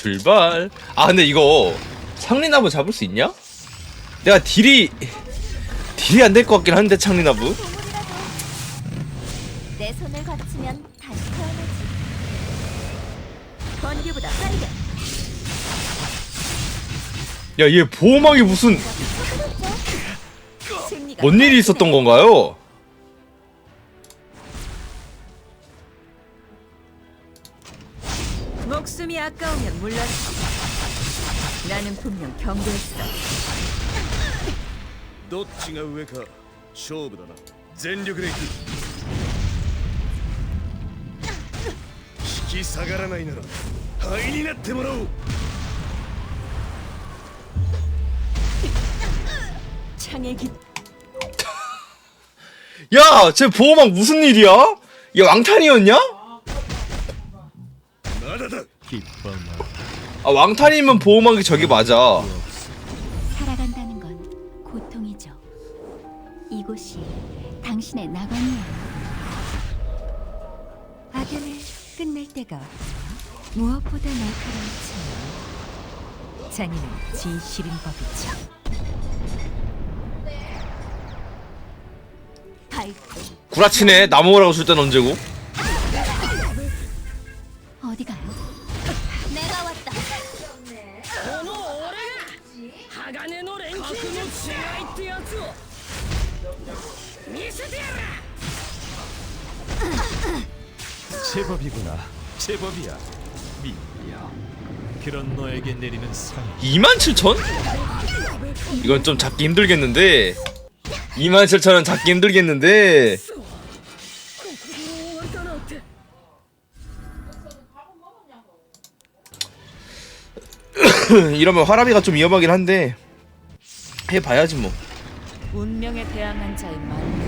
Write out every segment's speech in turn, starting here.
출발. 아 근데 이거 창리나무 잡을 수 있냐? 내가 딜이 딜이 안 될 것 같긴 한데 창리나무. 내 손을 거치면 다시 태어나지. 번개보다 빠르게. 야 얘 보호막이 무슨 승리가 뭔 일이 있었던 건가요? 목숨이 아까우면 물러서. 나는 분명 경고했어. どっちが上か勝負だな全力でいく引き下がらないなら灰になってもらおう 창의 깃 야, 쟤 보호막 무슨 일이야? 얘 왕탄이었냐? 아 왕타님은 보호막이 저기 맞아. 살아간다는 건 고통이죠. 이곳이 당신의 낙원이에요. 악연을 끝낼 때가 무엇보다 날카로운 침. 잔인은 진실인 법이죠. 구라치네 나무라고 쓸 때는 언제고? 어디 가요? 내가 왔다. 鋼の錬金術違いってやつを見せてやる 제법이구나. 제법이야. 미야. 그런 너에게 내리는 상. 27,000? 이건 좀 잡기 힘들겠는데. 27,000원 잡기 힘들겠는데. 이러면 화라비가 좀 위험하긴 한데. 해봐야지 뭐. 운명에 대항한 자의 만능.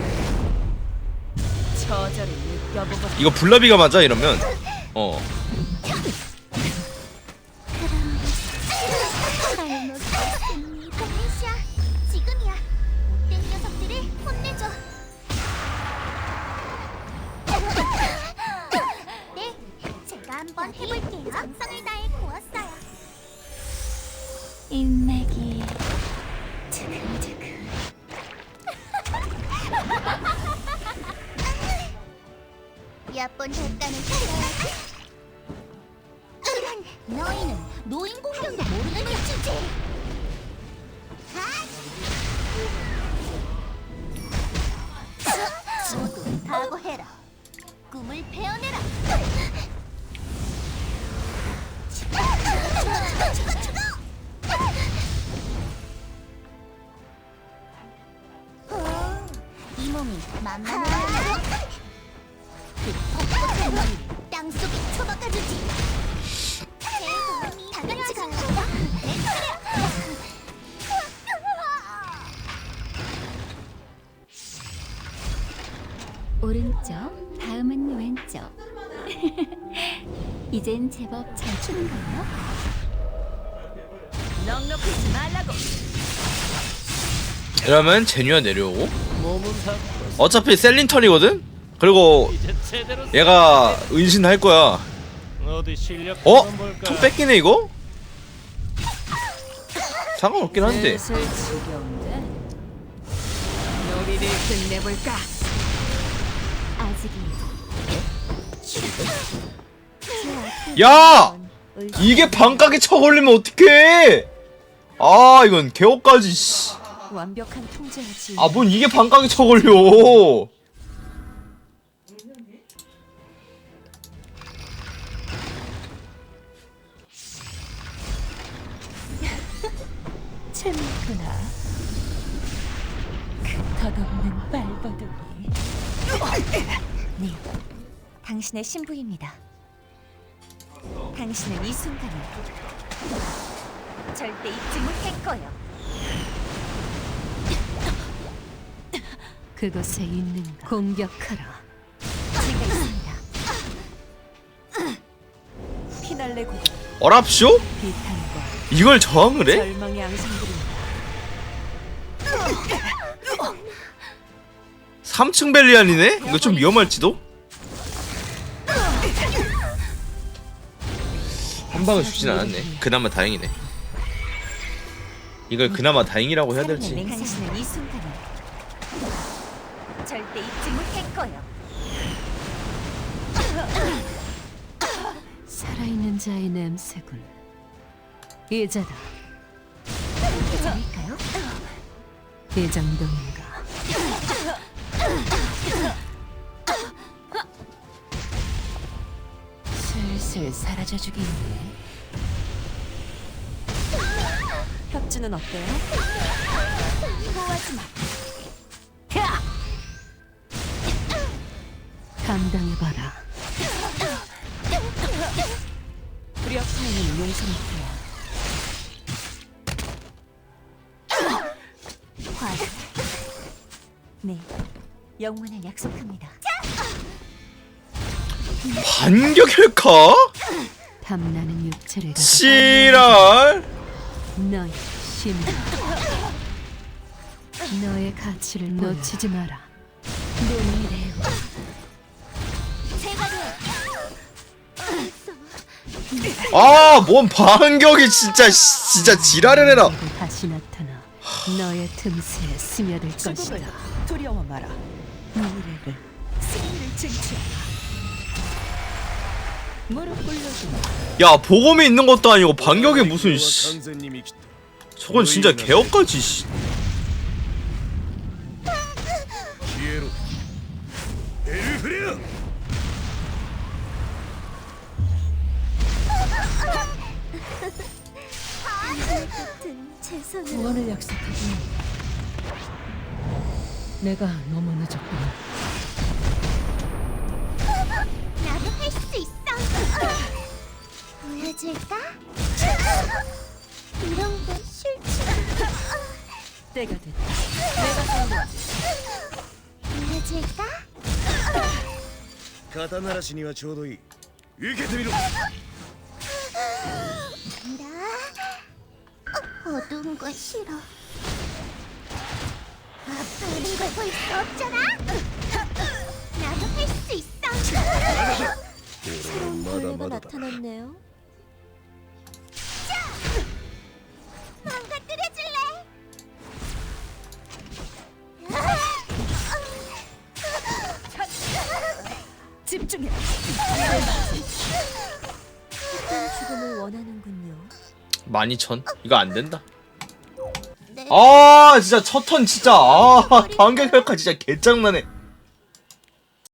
처절히 느껴보고 이거 블라비가 맞아 이러면. 어. 네 한번 해볼게요 정성을 다해 인맥이 두근두근. 얕본 대가는 치러야지? 이런 너희는 노인 공격도 모르는 일치지. 모두 각오해라. 꿈을 베어내라 만만한 그 퍽퍽한 땅속에 처박아주지 다 같이 가요 오른쪽, 다음은 왼쪽. 이젠 제법 잘 추는 거예요. 넉넉하지 말라고 이러면 제뉴가 내려오고. 몸은 다 어차피 셀린 턴이거든? 그리고 얘가 은신 할 거야. 어디 실력 어? 턴 뺏기네 이거? 상관없긴 한데. 끝내볼까 야! 이게 반각에 쳐걸리면 어떡해! 아 이건 개업까지 씨. 완벽한 통제하지. 아 뭔 이게 반각에 쳐걸려 재밌구나. 그 덧없는 발버둥이. 네 당신의 신부입니다. 당신은 이 순간을 절대 잊지 못할 거예요 그곳에 있는가 공격하라 제가 있습니다 피날레 고 어랍쇼? 비탄과 이걸 저항을 해? 절망의 앙상들입니다 3층 벨리안이네? 이거 좀 위험할지도? 한 방을 죽진 않았네. 그나마 다행이네. 이걸 그나마 다행이라고 해야 될지. 당신은 이 순간을 절대 잊지 못할 거예요. 살아있는 자의 냄새군. 이자다. 괜찮을까요? 이 정도인가? 슬슬 사라져 주겠네. 협주는 어때요? 보호하지 마. 감당해봐라. 불협사는 용서 못해요. 화. 네, 영문을 약속합니다. 반격일까? 탐나는 육체를 가져 지랄. 너의 심장 너의 가치를 놓치지 마라 눈이 제 아, 뭔 반격이 진짜 진짜 지랄을 해라. 다시 나타나 너의 틈새에 스며들 것이다. 두려워 마라. 미래를 승리를 쟁취하라. 야, 보검이 있는 것도 아니고 반격이 무슨 씨. 저건 진짜 개업까지 씨. 같은 제 손으로 구원을 약속하지 내가 너무 늦었구나 나도 할 수 있어. 보여줄까? 이런 건 싫지. 때가 됐다 보여줄까? 肩慣らしにはちょうどいい受けてみろ 나 어, 어두운 거 싫어. 아빠를 볼수 없잖아. 나도 할 수 있어. 새로운 권리가 나타났네요. 집중해. 죽음을 원하는군요. 12,000? 이거 안 된다. 네. 아, 진짜 첫 턴 진짜 아, 반격혈까 진짜 개짱나네.